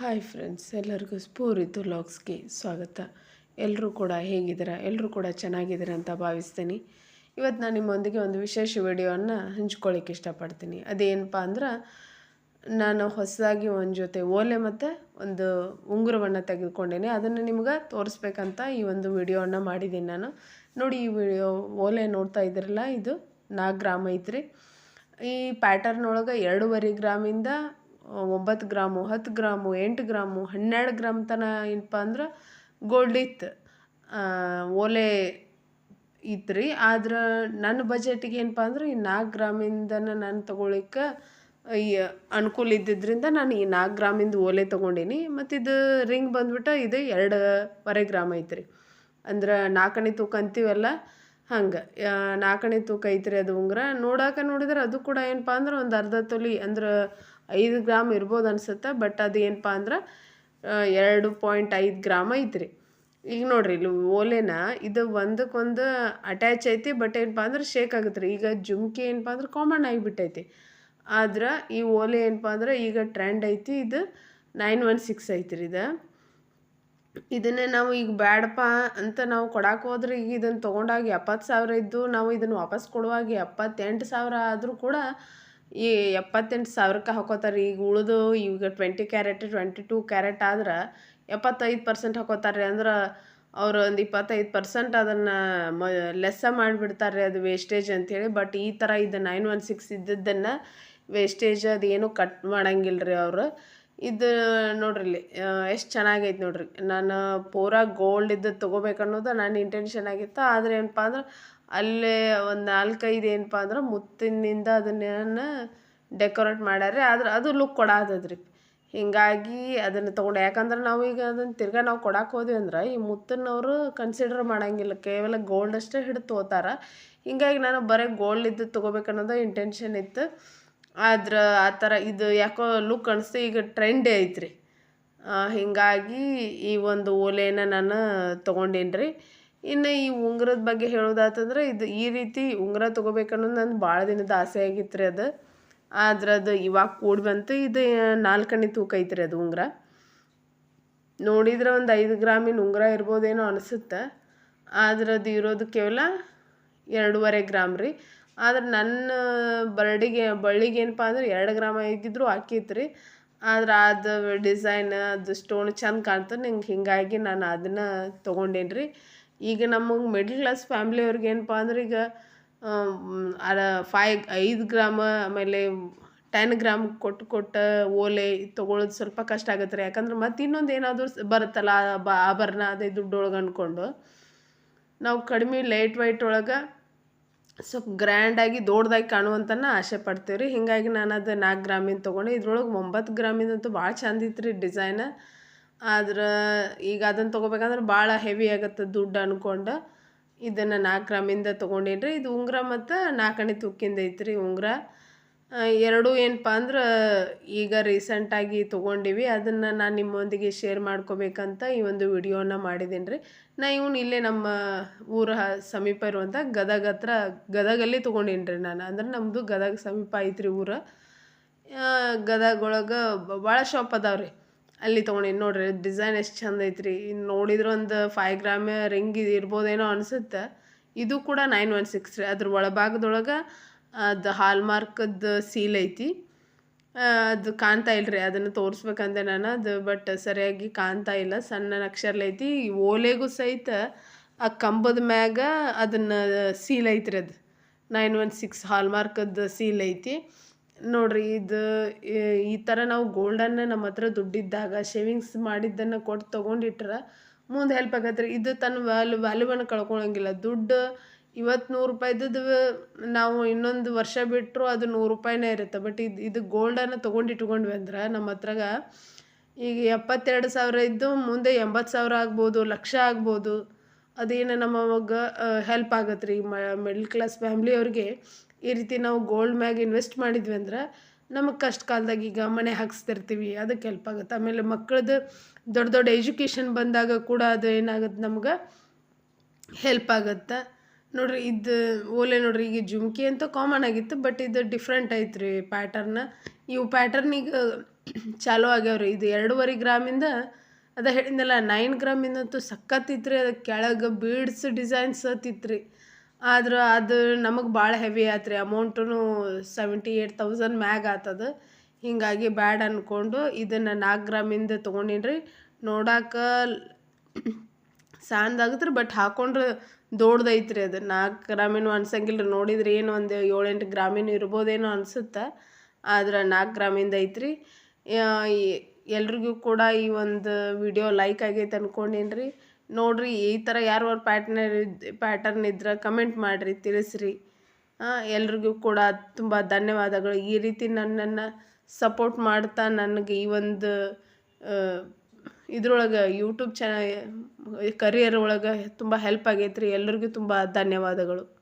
Hi friends, ಎಲ್ಲರಿಗೂ ಸ್ಫೂರಿತು ಲಾಗ್ಸ್ಗೆ ಸ್ವಾಗತ. ಎಲ್ಲರೂ ಕೂಡ ಹೇಗಿದ್ದೀರಾ? ಎಲ್ಲರೂ ಕೂಡ ಚೆನ್ನಾಗಿದ್ದೀರಾ ಅಂತ ಭಾವಿಸ್ತೀನಿ. ಇವತ್ತು ನಾನು ನಿಮ್ಮೊಂದಿಗೆ ಒಂದು ವಿಶೇಷ ವಿಡಿಯೋವನ್ನು ಹಂಚ್ಕೊಳ್ಳಿಕ್ಕೆ ಇಷ್ಟಪಡ್ತೀನಿ. ಅದೇನಪ್ಪ ಅಂದ್ರೆ, ನಾನು ಹೊಸದಾಗಿ ಒಂದು ಜೊತೆ ಓಲೆ ಮತ್ತು ಒಂದು ಉಂಗುರವನ್ನು ತೆಗೆದುಕೊಂಡೇನೆ. ಅದನ್ನು ನಿಮ್ಗೆ ತೋರಿಸ್ಬೇಕಂತ ಈ ಒಂದು ವಿಡಿಯೋವನ್ನು ಮಾಡಿದ್ದೀನಿ ನಾನು. ನೋಡಿ, ಈ ವಿಡಿಯೋ ಓಲೆ ನೋಡ್ತಾ ಇದ್ರಲ್ಲ, ಇದು ನಾಲ್ಕು ಗ್ರಾಮ್ ಐತ್ರಿ ಈ ಪ್ಯಾಟರ್ನ್ ಒಳಗೆ ಎರಡೂವರೆ ಗ್ರಾಮಿಂದ ಒಂಬತ್ತು ಗ್ರಾಮು, ಹತ್ತು ಗ್ರಾಮು, ಎಂಟು ಗ್ರಾಮು, ಹನ್ನೆರಡು ಗ್ರಾಮ್ ತನ ಏನಪ್ಪ ಅಂದ್ರೆ ಗೋಲ್ಡ್ ಇತ್ತು. ಓಲೆ ಇತ್ತು ರೀ ಆದ್ರೆ ನನ್ನ ಬಜೆಟಿಗೆ ಏನಪ್ಪ ಅಂದ್ರೆ ಈ ನಾಲ್ಕು ಗ್ರಾಮಿಂದನ ನಾನು ತೊಗೊಳಿಕ್ಕೆ ಈ ಅನುಕೂಲ ಇದ್ದಿದ್ದರಿಂದ ನಾನು ಈ ನಾಲ್ಕು ಗ್ರಾಮಿಂದ ಓಲೆ ತೊಗೊಂಡೀನಿ. ಮತ್ತು ಇದು ರಿಂಗ್ ಬಂದ್ಬಿಟ್ಟು ಇದು ಎರಡೂವರೆ ಗ್ರಾಮ್ ಐತ್ರಿ. ಅಂದ್ರೆ ನಾಲ್ಕನೇ ತೂಕ ಅಂತೀವಲ್ಲ ಹಂಗೆ. ನಾಲ್ಕನೇ ತೂಕ ಐತ್ರಿ ಅದು ಉಂಗುರ. ನೋಡಾಕ ನೋಡಿದ್ರೆ ಅದು ಕೂಡ ಏನಪ್ಪ ಅಂದ್ರೆ ಒಂದು ಅರ್ಧ ತೊಲಿ ಅಂದ್ರೆ ಐದು ಗ್ರಾಮ್ ಇರ್ಬೋದು ಅನ್ಸುತ್ತೆ ಬಟ್ ಅದು ಏನಪ್ಪ ಅಂದ್ರೆ ಎರಡು ಪಾಯಿಂಟ್ ಐದು ಗ್ರಾಮ್ ಐತ್ರಿ. ಈಗ ನೋಡ್ರಿ, ಇಲ್ಲಿ ಓಲೆನ ಇದು ಒಂದಕ್ಕೊಂದು ಅಟ್ಯಾಚ್ ಐತಿ ಬಟ್ ಏನಪ್ಪ ಅಂದ್ರೆ ಶೇಕ್ ಆಗುತ್ತೆ ಈಗ ಜುಮ್ಕಿ ಏನಪ್ಪ ಅಂದ್ರೆ ಕಾಮನ್ ಆಗಿಬಿಟ್ಟೈತಿ. ಆದ್ರೆ ಈ ಓಲೆ ಏನಪ್ಪ ಅಂದ್ರೆ ಈಗ ಟ್ರೆಂಡ್ ಐತಿ, ಇದು ನೈನ್ ಒನ್ ಸಿಕ್ಸ್ ಐತ್ರಿ ಇದು. ಇದನ್ನೇ ನಾವು ಈಗ ಬ್ಯಾಡಪ್ಪ ಅಂತ ನಾವು ಕೊಡಕ್ಕೆ ಹೋದ್ರೆ ಈಗ ಇದನ್ನು ತೊಗೊಂಡಾಗ ಎಪ್ಪತ್ತು ಸಾವಿರ ಇದ್ದು ನಾವು ಇದನ್ನು ವಾಪಸ್ ಕೊಡುವಾಗ ಎಪ್ಪತ್ತೆಂಟು ಸಾವಿರ ಆದರೂ ಕೂಡ ಈ ಎಪ್ಪತ್ತೆಂಟು ಸಾವಿರಕ್ಕೆ ಹಾಕೋತಾರೆ ಈಗ ಉಳಿದು ಈಗ twenty carat twenty two carat ಆದ್ರೆ ಎಪ್ಪತ್ತೈದು ಪರ್ಸೆಂಟ್ ಹಾಕೋತಾರೆ ಅಂದ್ರೆ ಅವರು ಒಂದು ಇಪ್ಪತ್ತೈದು ಪರ್ಸೆಂಟ್ ಅದನ್ನು ಮ, ಲೆಸ್ಸ ಮಾಡಿಬಿಡ್ತಾರೆ ಅದು ವೇಸ್ಟೇಜ್ ಅಂಥೇಳಿ ಬಟ್ ಈ ಥರ ಇದು ನೈನ್ ಒನ್ ಸಿಕ್ಸ್ ಇದ್ದದ್ದನ್ನು ವೇಸ್ಟೇಜ್ ಅದೇನು ಕಟ್ ಮಾಡಂಗಿಲ್ಲ ರೀ ಅವರು. ಇದು ನೋಡ್ರಿಲ್ಲಿ ಎಷ್ಟು ಚೆನ್ನಾಗೈತೆ ನೋಡ್ರಿ. ನಾನು ಪೂರ ಗೋಲ್ಡ್ ಇದ್ದದ್ದು ತೊಗೋಬೇಕು ಅನ್ನೋದು ನನ್ನ ಇಂಟೆನ್ಷನ್ ಆಗಿತ್ತು. ಆದರೆ ಏನಪ್ಪ ಅಂದ್ರೆ, ಅಲ್ಲೇ ಒಂದು ನಾಲ್ಕೈದು ಏನಪ್ಪ ಅಂದ್ರೆ ಮುತ್ತಿನಿಂದ ಅದನ್ನ ಡೆಕೋರೇಟ್ ಮಾಡ್ಯಾರೆ ಆದ್ರೆ ಅದು ಲುಕ್ ಕೊಡಾತದ್ರಿ ಹೀಗಾಗಿ ಅದನ್ನು ತೊಗೊಂಡೆ, ಯಾಕಂದ್ರೆ ನಾವು ಈಗ ಅದನ್ನು ತಿರ್ಗಾ ನಾವು ಕೊಡಕ್ಕೆ ಹೋದ್ವಿ ಅಂದ್ರೆ, ಈ ಮುತ್ತನ್ನವರು ಕನ್ಸಿಡರ್ ಮಾಡೋಂಗಿಲ್ಲ. ಕೇವಲ ಗೋಲ್ಡ್ ಅಷ್ಟೇ ಹಿಡಿದು ತೊಗೋತಾರೆ ಹೀಗಾಗಿ ನಾನು ಬರೀ ಗೋಲ್ಡ್ ಇದ್ದು ತೊಗೋಬೇಕನ್ನೋದು ಇಂಟೆನ್ಷನ್ ಇತ್ತು. ಆದ್ರೆ ಆ ಥರ ಇದು ಯಾಕೋ ಲುಕ್ ಅನಿಸ್ತು ಈಗ ಟ್ರೆಂಡೇ ಐತ್ರಿ. ಹೀಗಾಗಿ ಈ ಒಂದು ಓಲೆನ ನಾನು ತೊಗೊಂಡೇನಿ ರೀ ಇನ್ನು ಈ ಉಂಗುರದ ಬಗ್ಗೆ ಹೇಳೋದಾತಂದ್ರೆ ಇದು ಈ ರೀತಿ ಉಂಗುರ ತೊಗೋಬೇಕನ್ನೋದು ನನ್ನ ಭಾಳ ದಿನದ ಆಸೆ ಆಗಿತ್ತು ರೀ ಅದು. ಆದ್ರೆ ಅದು ಇವಾಗ ಕೂಡಿ ಬಂತು, ಇದು ನಾಲ್ಕನೇ ತೂಕ ಐತ್ರಿ ಅದು ಉಂಗುರ. ನೋಡಿದ್ರೆ ಒಂದು ಐದು ಗ್ರಾಮಿನ ಉಂಗುರ ಇರ್ಬೋದೇನೋ ಅನಿಸುತ್ತೆ. ಆದ್ರೆ ಅದು ಇರೋದು ಕೇವಲ ಎರಡೂವರೆ ಗ್ರಾಮ್ ರೀ. ಆದ್ರೆ ನನ್ನ ಬರ್ಡಿಗೆ, ಬಳ್ಳಿಗೆ ಏನಪ್ಪ ಅಂದ್ರೆ ಎರಡು ಗ್ರಾಮ್ ಆಗಿದ್ರು ಹಾಕಿತ್ತು ರೀ ಆದ್ರೆ ಅದು ಡಿಸೈನ್ ಅದು ಸ್ಟೋನ್ ಚಂದ ಕಾಣ್ತದೆ ನಂಗೆ ಹೀಗಾಗಿ ನಾನು ಅದನ್ನು ತೊಗೊಂಡೇನಿ ರೀ ಈಗ ನಮಗೆ ಮಿಡ್ಲ್ ಕ್ಲಾಸ್ ಫ್ಯಾಮ್ಲಿಯವ್ರಿಗೆ ಏನಪ್ಪ ಅಂದ್ರೆ ಈಗ ಅರ ಫೈ ಐದು ಗ್ರಾಮ, ಆಮೇಲೆ ಟೆನ್ ಗ್ರಾಮ್ ಕೊಟ್ಟು ಕೊಟ್ಟು ಓಲೆ ತೊಗೊಳೋದು ಸ್ವಲ್ಪ ಕಷ್ಟ ಆಗುತ್ತೆ ರೀ ಯಾಕಂದ್ರೆ ಮತ್ತೆ ಇನ್ನೊಂದು ಏನಾದರೂ ಬರುತ್ತಲ್ಲ ಬ ಆಭರಣ ಅದೇ ದುಡ್ಡೊಳಗೆ ಅಂದ್ಕೊಂಡು. ನಾವು ಕಡಿಮೆ ಲೈಟ್ ವೈಟ್ ಒಳಗೆ ಸ್ವಲ್ಪ ಗ್ರ್ಯಾಂಡಾಗಿ ದೊಡ್ಡದಾಗಿ ಕಾಣುವಂತನ ಆಸೆ ಪಡ್ತೀವಿ ರೀ ಹೀಗಾಗಿ ನಾನು ಅದು ನಾಲ್ಕು ಗ್ರಾಮಿಂದ ತೊಗೊಂಡೆ. ಇದ್ರೊಳಗೆ ಒಂಬತ್ತು ಗ್ರಾಮಿಂದಂತೂ ಭಾಳ ಚಂದ ಇತ್ತು ರೀ ಡಿಸೈನ. ಆದ್ರೆ ಈಗ ಅದನ್ನು ತೊಗೋಬೇಕಂದ್ರೆ ಭಾಳ ಹೆವಿ ಆಗುತ್ತೆ ದುಡ್ಡು ಅಂದ್ಕೊಂಡು ಇದನ್ನು ನಾಲ್ಕು ಗ್ರಾಮಿಂದ ತೊಗೊಂಡೇನಿ ರೀ ಇದು ಉಂಗುರ ಮತ್ತು ನಾಲ್ಕನೇ ತುಕ್ಕಿಂದ ಐತ್ರಿ ಉಂಗುರ. ಎರಡೂ ಏನಪ್ಪ ಅಂದ್ರೆ ಈಗ ರೀಸೆಂಟಾಗಿ ತೊಗೊಂಡಿವಿ. ಅದನ್ನು ನಾನು ನಿಮ್ಮೊಂದಿಗೆ ಶೇರ್ ಮಾಡ್ಕೋಬೇಕಂತ ಈ ಒಂದು ವಿಡಿಯೋನ ಮಾಡಿದ್ದೀನಿ ರೀ ನಾ ಇವನು ಇಲ್ಲೇ ನಮ್ಮ ಊರ ಸಮೀಪ ಇರುವಂಥ ಗದಗ ಹತ್ರ, ಗದಗಲ್ಲಿ ತೊಗೊಂಡೀನಿ ರೀ ನಾನು. ಅಂದ್ರೆ ನಮ್ಮದು ಗದಗ ಸಮೀಪ ಐತ್ರಿ ಊರ. ಗದಗ ಒಳಗೆ ಭಾಳ ಶಾಪ್ ಅದಾವೆ ರೀ ಅಲ್ಲಿ ತೊಗೊಂಡೀನಿ ನೋಡ್ರಿ ಡಿಸೈನ್ ಎಷ್ಟು ಚಂದ ಐತ್ರಿ. ನೋಡಿದ್ರೆ ಒಂದು ಫೈವ್ ಗ್ರಾಮ್ ರಿಂಗ್ ಇರ್ಬೋದೇನೋ ಅನಿಸುತ್ತೆ. ಇದು ಕೂಡ ನೈನ್ ಒನ್ ಸಿಕ್ಸ್ ರೀ. ಅದ್ರ ಒಳಭಾಗದೊಳಗೆ ಅದು ಹಾಲ್ಮಾರ್ಕದ್ದು ಸೀಲ್ ಐತಿ. ಅದು ಕಾಣ್ತಾ ಇಲ್ರಿ, ಅದನ್ನು ತೋರಿಸ್ಬೇಕಂದೆ ನಾನು ಅದು ಬಟ್ ಸರಿಯಾಗಿ ಕಾಣ್ತಾ ಇಲ್ಲ. ಸಣ್ಣ ಅಕ್ಷರಲ್ ಐತಿ, ಓಲೆಗೂ ಸಹಿತ ಆ ಕಂಬದ ಮ್ಯಾಗ ಅದನ್ನು ಸೀಲ್ ಐತ್ರಿ ಅದು. ನೈನ್ ಒನ್ ಸಿಕ್ಸ್ ಹಾಲ್ಮಾರ್ಕದ್ದು ಸೀಲ್ ಐತಿ. ನೋಡ್ರಿ, ಇದು ಈ ಥರ ನಾವು ಗೋಲ್ಡನ್ನು ನಮ್ಮ ಹತ್ರ ದುಡ್ಡಿದ್ದಾಗ ಶೇವಿಂಗ್ಸ್ ಮಾಡಿದ್ದನ್ನು ಕೊಟ್ಟು ತೊಗೊಂಡಿಟ್ರೆ, ಮುಂದೆ ಹೆಲ್ಪ್ ಆಗತ್ತೆ ರೀ ಇದು ತನ್ನ ವ್ಯಾಲ್ಯೂ ವ್ಯಾಲ್ಯೂವನ್ನು ಕಳ್ಕೊಳಂಗಿಲ್ಲ. ದುಡ್ಡು ಇವತ್ತು ನೂರು ರೂಪಾಯಿದ್ದು ನಾವು ಇನ್ನೊಂದು ವರ್ಷ ಬಿಟ್ಟರು ಅದು ನೂರು ರೂಪಾಯಿನೇ ಇರುತ್ತೆ. ಬಟ್ ಇದು ಇದು ಗೋಲ್ಡನ್ನು ತೊಗೊಂಡು ಇಟ್ಕೊಂಡ್ವಿ ಅಂದ್ರೆ ನಮ್ಮ ಹತ್ರಾಗ ಈಗ ಎಪ್ಪತ್ತೆರಡು ಸಾವಿರ ಇದ್ದು ಮುಂದೆ ಎಂಬತ್ತು ಸಾವಿರ ಆಗ್ಬೋದು, ಲಕ್ಷ ಆಗ್ಬೋದು. ಅದೇನು ನಮಗೆ ಹೆಲ್ಪ್ ಆಗತ್ತೆ ರೀ ಮಿಡ್ಲ್ ಕ್ಲಾಸ್ ಫ್ಯಾಮ್ಲಿಯವ್ರಿಗೆ ಈ ರೀತಿ ನಾವು ಗೋಲ್ಡ್ ಮ್ಯಾಗ ಇನ್ವೆಸ್ಟ್ ಮಾಡಿದ್ವಿ ಅಂದ್ರೆ ನಮಗೆ ಕಷ್ಟ ಕಾಲದಾಗ ಈಗ ಮನೆ ಹಾಕ್ಸ್ತಿರ್ತೀವಿ. ಅದಕ್ಕೆ ಹೆಲ್ಪ್ ಆಗುತ್ತೆ. ಆಮೇಲೆ ಮಕ್ಕಳದ್ದು ದೊಡ್ಡ ದೊಡ್ಡ ಎಜುಕೇಷನ್ ಬಂದಾಗ ಕೂಡ ಅದು ಏನಾಗುತ್ತೆ ನಮ್ಗೆ ಹೆಲ್ಪ್ ಆಗುತ್ತೆ. ನೋಡ್ರಿ ಇದು ಓಲೆ ನೋಡ್ರಿ ಈಗ ಜುಮ್ಕಿ ಅಂತ ಕಾಮನ್ ಆಗಿತ್ತು ಬಟ್ ಇದು ಡಿಫ್ರೆಂಟ್ ಐತೆ ರೀ ಪ್ಯಾಟರ್ನ ಇವು ಪ್ಯಾಟರ್ನಿಗೆ ಚಾಲೋ ಆಗ್ಯಾವ್ರಿ. ಇದು ಎರಡೂವರೆ ಗ್ರಾಮಿಂದ, ಅದ ಹೇಳಿದ್ನಲ್ಲ ನೈನ್ ಗ್ರಾಮಿಂದಂತೂ ಸಖತ್ತಿತ್ರಿ, ಅದು ಕೆಳಗೆ ಬೀಡ್ಸ್ ಡಿಸೈನ್ಸ್ ತಿತ್ರಿ ಆದ್ರೆ ಅದು ನಮಗೆ ಭಾಳ ಹೆವಿ ಆತ್ರಿ. ಅಮೌಂಟೂ ಸೆವೆಂಟಿ ಏಯ್ಟ್ ತೌಸಂಡ್ ಮ್ಯಾಗ ಆತದ. ಹೀಗಾಗಿ ಬ್ಯಾಡ್ ಅಂದ್ಕೊಂಡು ಇದನ್ನು ನಾಲ್ಕು ಗ್ರಾಮಿಂದ ತೊಗೊಂಡಿನಿ ರೀ ನೋಡಕ್ಕೆ ಸಾಂದಾಗತ್ರಿ ಬಟ್ ಹಾಕೊಂಡ್ರೆ ದೊಡ್ಡದೈತ್ರಿ ಅದು. ನಾಲ್ಕು ಗ್ರಾಮಿನೂ ಅನ್ಸಂಗಿಲ್ಲ ರೀ ನೋಡಿದ್ರೆ ಏನು ಒಂದು ಏಳೆಂಟು ಗ್ರಾಮಿನೂ ಇರ್ಬೋದೇನೋ ಅನ್ಸುತ್ತೆ. ಆದ್ರೆ ನಾಲ್ಕು ಗ್ರಾಮಿಂದ ಐತ್ರಿ. ಎಲ್ರಿಗೂ ಕೂಡ ಈ ಒಂದು ವಿಡಿಯೋ ಲೈಕ್ ಆಗೈತೆ ಅನ್ಕೊಂಡೇನ್ರಿ. ರೀ ನೋಡಿರಿ, ಈ ಥರ ಯಾರು ಪ್ಯಾಟ್ನರ್ ಪ್ಯಾಟರ್ನ್ ಇದ್ರೆ ಕಮೆಂಟ್ ಮಾಡಿರಿ, ತಿಳಿಸ್ರಿ. ಎಲ್ರಿಗೂ ಕೂಡ ತುಂಬ ಧನ್ಯವಾದಗಳು. ಈ ರೀತಿ ನನ್ನನ್ನು ಸಪೋರ್ಟ್ ಮಾಡ್ತಾ ನನಗೆ ಈ ಒಂದು ಇದ್ರೊಳಗೆ ಯೂಟ್ಯೂಬ್ ಚಾನ ಕರಿಯರ್ ಒಳಗೆ ತುಂಬ ಹೆಲ್ಪ್ ಆಗೈತೆ ತುಂಬಾ ತುಂಬ ಧನ್ಯವಾದಗಳು.